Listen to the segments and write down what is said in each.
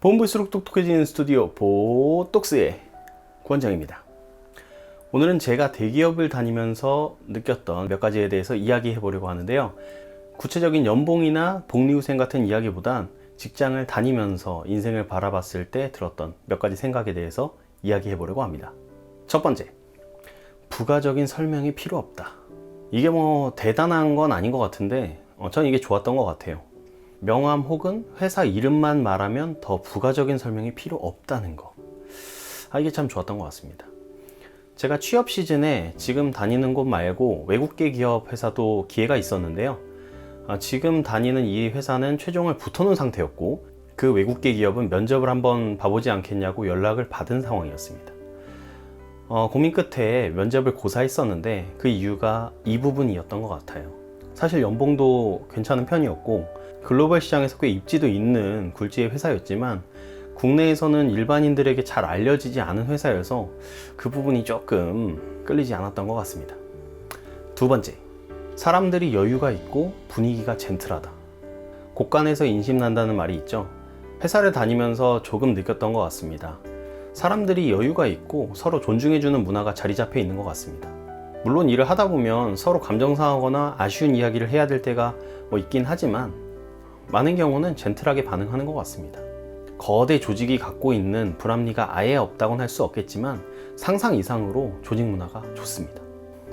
본부일수록 똑똑해지는 스튜디오 보똑스의 권장입니다. 오늘은 제가 대기업을 다니면서 느꼈던 몇 가지에 대해서 이야기해 보려고 하는데요. 구체적인 연봉이나 복리후생 같은 이야기보단 직장을 다니면서 인생을 바라봤을 때 들었던 몇 가지 생각에 대해서 이야기해 보려고 합니다. 첫 번째, 부가적인 설명이 필요 없다. 이게 뭐 대단한 건 아닌 것 같은데, 어, 전 이게 좋았던 것 같아요. 명함 혹은 회사 이름만 말하면 더 부가적인 설명이 필요 없다는 거. 아, 이게 참 좋았던 것 같습니다. 제가 취업 시즌에 지금 다니는 곳 말고 외국계 기업 회사도 기회가 있었는데요. 아, 지금 다니는 이 회사는 최종을 붙어놓은 상태였고, 그 외국계 기업은 면접을 한번 봐보지 않겠냐고 연락을 받은 상황이었습니다. 어, 고민 끝에 면접을 고사했었는데 그 이유가 이 부분이었던 것 같아요. 사실 연봉도 괜찮은 편이었고 글로벌 시장에서 꽤 입지도 있는 굴지의 회사였지만 국내에서는 일반인들에게 잘 알려지지 않은 회사여서 그 부분이 조금 끌리지 않았던 것 같습니다. 두 번째, 사람들이 여유가 있고 분위기가 젠틀하다. 곳간에서 인심난다는 말이 있죠. 회사를 다니면서 조금 느꼈던 것 같습니다. 사람들이 여유가 있고 서로 존중해주는 문화가 자리 잡혀 있는 것 같습니다. 물론 일을 하다 보면 서로 감정 상하거나 아쉬운 이야기를 해야 될 때가 뭐 있긴 하지만 많은 경우는 젠틀하게 반응하는 것 같습니다. 거대 조직이 갖고 있는 불합리가 아예 없다고는 할수 없겠지만 상상 이상으로 조직 문화가 좋습니다.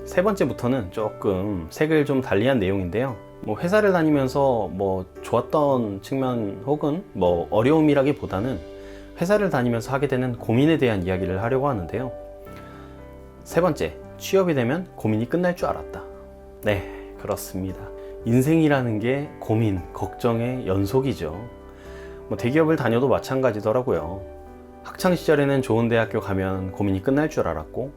세 번째부터는 조금 색을 좀 달리한 내용인데요. 뭐 회사를 다니면서 뭐 좋았던 측면 혹은 뭐 어려움이라기보다는 회사를 다니면서 하게 되는 고민에 대한 이야기를 하려고 하는데요. 세 번째, 취업이 되면 고민이 끝날 줄 알았다. 네, 그렇습니다. 인생이라는 게 고민, 걱정의 연속이죠. 뭐 대기업을 다녀도 마찬가지더라고요. 학창 시절에는 좋은 대학교 가면 고민이 끝날 줄 알았고,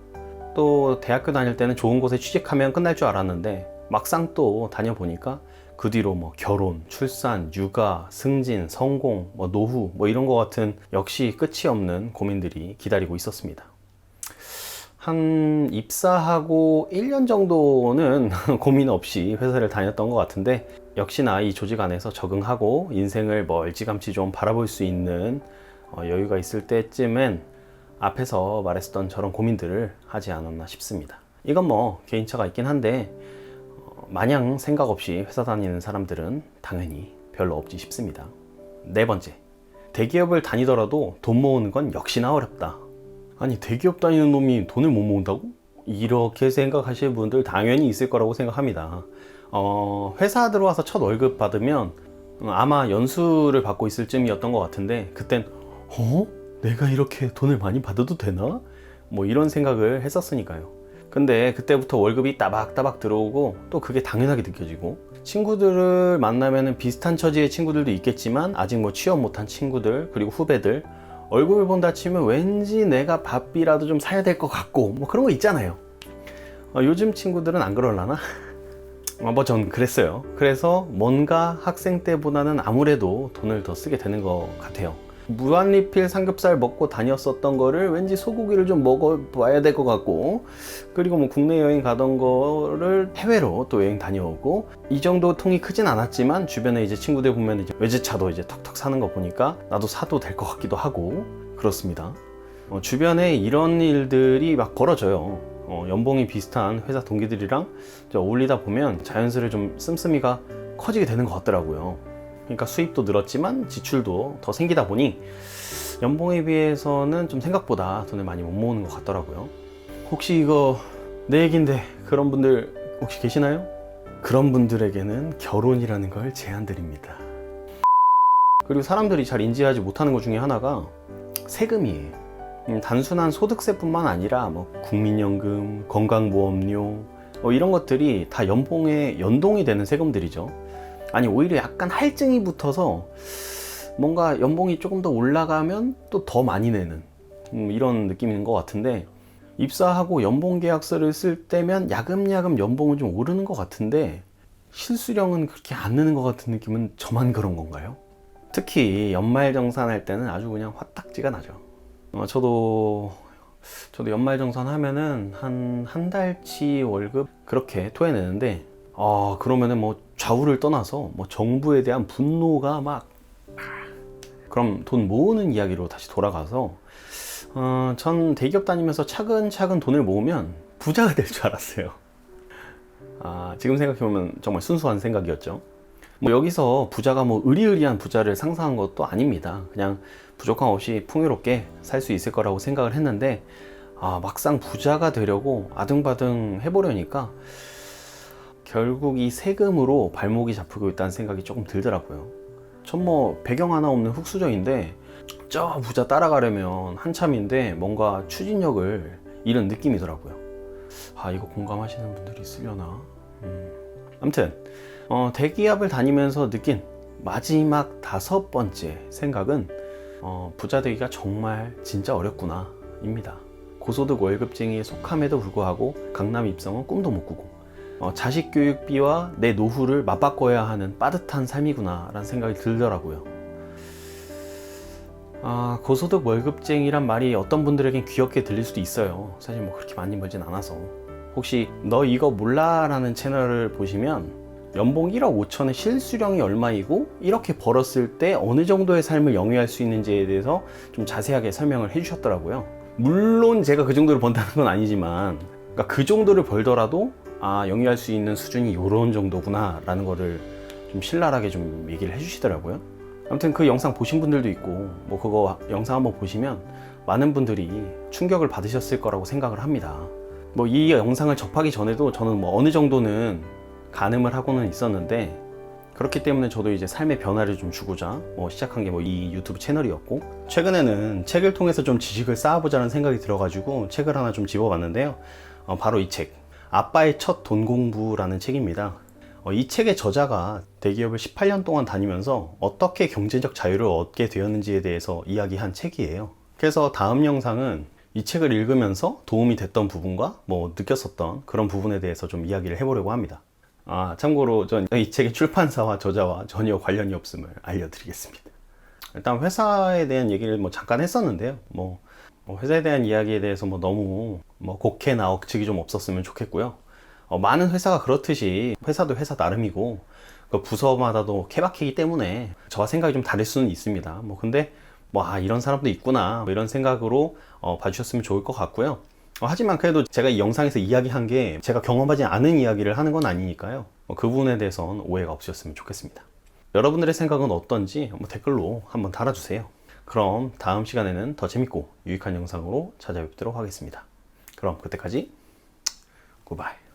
또 대학교 다닐 때는 좋은 곳에 취직하면 끝날 줄 알았는데, 막상 또 다녀보니까 그 뒤로 뭐 결혼, 출산, 육아, 승진, 성공, 뭐 노후, 뭐 이런 것 같은 역시 끝이 없는 고민들이 기다리고 있었습니다. 한 입사하고 1년 정도는 고민 없이 회사를 다녔던 것 같은데 역시나 이 조직 안에서 적응하고 인생을 멀찌감치 좀 바라볼 수 있는 어, 여유가 있을 때쯤엔 앞에서 말했었던 저런 고민들을 하지 않았나 싶습니다. 이건 뭐 개인차가 있긴 한데 어, 마냥 생각 없이 회사 다니는 사람들은 당연히 별로 없지 싶습니다. 네 번째, 대기업을 다니더라도 돈 모으는 건 역시나 어렵다. 아니 대기업 다니는 놈이 돈을 못 모은다고? 이렇게 생각하시는 분들 당연히 있을 거라고 생각합니다. 어, 회사 들어와서 첫 월급 받으면 어, 아마 연수를 받고 있을 쯤이었던 것 같은데 그땐 어? 내가 이렇게 돈을 많이 받아도 되나? 뭐 이런 생각을 했었으니까요. 근데 그때부터 월급이 따박따박 들어오고 또 그게 당연하게 느껴지고 친구들을 만나면은 비슷한 처지의 친구들도 있겠지만 아직 뭐 취업 못한 친구들 그리고 후배들 얼굴 본다 치면 왠지 내가 밥이라도 좀 사야 될 것 같고 뭐 그런 거 있잖아요. 어, 요즘 친구들은 안 그럴라나? 어, 뭐전 그랬어요. 그래서 뭔가 학생 때보다는 아무래도 돈을 더 쓰게 되는 것 같아요. 무한리필 삼겹살 먹고 다녔었던 거를 왠지 소고기를 좀 먹어봐야 될 것 같고 그리고 뭐 국내 여행 가던 거를 해외로 또 여행 다녀오고 이 정도 통이 크진 않았지만 주변에 이제 친구들 보면 이제 외제차도 이제 턱턱 사는 거 보니까 나도 사도 될 것 같기도 하고 그렇습니다. 어, 주변에 이런 일들이 막 벌어져요. 어, 연봉이 비슷한 회사 동기들이랑 어울리다 보면 자연스레 좀 씀씀이가 커지게 되는 것 같더라고요. 그러니까 수입도 늘었지만 지출도 더 생기다 보니 연봉에 비해서는 좀 생각보다 돈을 많이 못 모으는 것 같더라고요. 혹시 이거 내 얘긴데 그런 분들 혹시 계시나요? 그런 분들에게는 결혼이라는 걸 제안드립니다. 그리고 사람들이 잘 인지하지 못하는 것 중에 하나가 세금이에요. 음, 단순한 소득세뿐만 아니라 뭐 국민연금, 건강보험료 뭐 이런 것들이 다 연봉에 연동이 되는 세금들이죠. 아니 오히려 약간 할증이 붙어서 뭔가 연봉이 조금 더 올라가면 또 더 많이 내는 음, 이런 느낌인 것 같은데 입사하고 연봉 계약서를 쓸 때면 야금야금 연봉은 좀 오르는 것 같은데 실수령은 그렇게 안 느는 것 같은 느낌은 저만 그런 건가요? 특히 연말 정산할 때는 아주 그냥 화딱지가 나죠. 어, 저도 저도 연말 정산 하면은 한 한 달치 월급 그렇게 토해내는데 아 그러면은 뭐 좌우를 떠나서 뭐 정부에 대한 분노가 막 그럼 돈 모으는 이야기로 다시 돌아가서 어, 전 대기업 다니면서 차근차근 돈을 모으면 부자가 될 줄 알았어요. 아, 지금 생각해보면 정말 순수한 생각이었죠. 뭐 여기서 부자가 뭐 의리의리한 부자를 상상한 것도 아닙니다. 그냥 부족함 없이 풍요롭게 살 수 있을 거라고 생각을 했는데 아, 막상 부자가 되려고 아등바등 해보려니까 결국 이 세금으로 발목이 잡히고 있다는 생각이 조금 들더라고요. 전뭐 배경 하나 없는 흙수저인데 저 부자 따라가려면 한참인데 뭔가 추진력을 잃은 느낌이더라고요. 아 이거 공감하시는 분들이 있으려나? 음. 아무튼 어, 대기업을 다니면서 느낀 마지막 다섯 번째 생각은 어, 부자 되기가 정말 진짜 어렵구나 입니다. 고소득 월급쟁이에 속함에도 불구하고 강남 입성은 꿈도 못 꾸고 어, 자식 교육비와 내 노후를 맞바꿔야 하는 빠듯한 삶이구나 라는 생각이 들더라고요. 아, 고소득 월급쟁이란 말이 어떤 분들에겐 귀엽게 들릴 수도 있어요. 사실 뭐 그렇게 많이 벌진 않아서. 혹시 너 이거 몰라? 라는 채널을 보시면 연봉 1억 5천의 실수령이 얼마이고 이렇게 벌었을 때 어느 정도의 삶을 영위할 수 있는지에 대해서 좀 자세하게 설명을 해주셨더라고요. 물론 제가 그 정도를 번다는 건 아니지만 그러니까 그 정도를 벌더라도 아 영위할 수 있는 수준이 이런 정도구나 라는 거를 좀 신랄하게 좀 얘기를 해주시더라고요. 아무튼 그 영상 보신 분들도 있고 뭐 그거 영상 한번 보시면 많은 분들이 충격을 받으셨을 거라고 생각을 합니다. 뭐 이 영상을 접하기 전에도 저는 뭐 어느 정도는 가늠을 하고는 있었는데 그렇기 때문에 저도 이제 삶의 변화를 좀 주고자 뭐 시작한 게 뭐 이 유튜브 채널이었고 최근에는 책을 통해서 좀 지식을 쌓아보자는 생각이 들어가지고 책을 하나 좀 집어봤는데요. 어, 바로 이 책, 아빠의 첫 돈 공부라는 책입니다. 어, 이 책의 저자가 대기업을 18년 동안 다니면서 어떻게 경제적 자유를 얻게 되었는지에 대해서 이야기한 책이에요. 그래서 다음 영상은 이 책을 읽으면서 도움이 됐던 부분과 뭐 느꼈었던 그런 부분에 대해서 좀 이야기를 해보려고 합니다. 아, 참고로 전 이 책의 출판사와 저자와 전혀 관련이 없음을 알려드리겠습니다. 일단 회사에 대한 얘기를 뭐 잠깐 했었는데요. 뭐, 뭐 회사에 대한 이야기에 대해서 뭐 너무 뭐 곡해나 억측이 좀 없었으면 좋겠고요. 어, 많은 회사가 그렇듯이 회사도 회사 나름이고 그 부서마다도 케바케이기 때문에 저와 생각이 좀 다를 수는 있습니다. 뭐 근데 뭐 아, 이런 사람도 있구나 뭐 이런 생각으로 어, 봐주셨으면 좋을 것 같고요. 어, 하지만 그래도 제가 이 영상에서 이야기한 게 제가 경험하지 않은 이야기를 하는 건 아니니까요. 어, 그 부분에 대해서는 오해가 없으셨으면 좋겠습니다. 여러분들의 생각은 어떤지 뭐 댓글로 한번 달아주세요. 그럼 다음 시간에는 더 재밌고 유익한 영상으로 찾아뵙도록 하겠습니다. 그럼 그때까지 굿바이.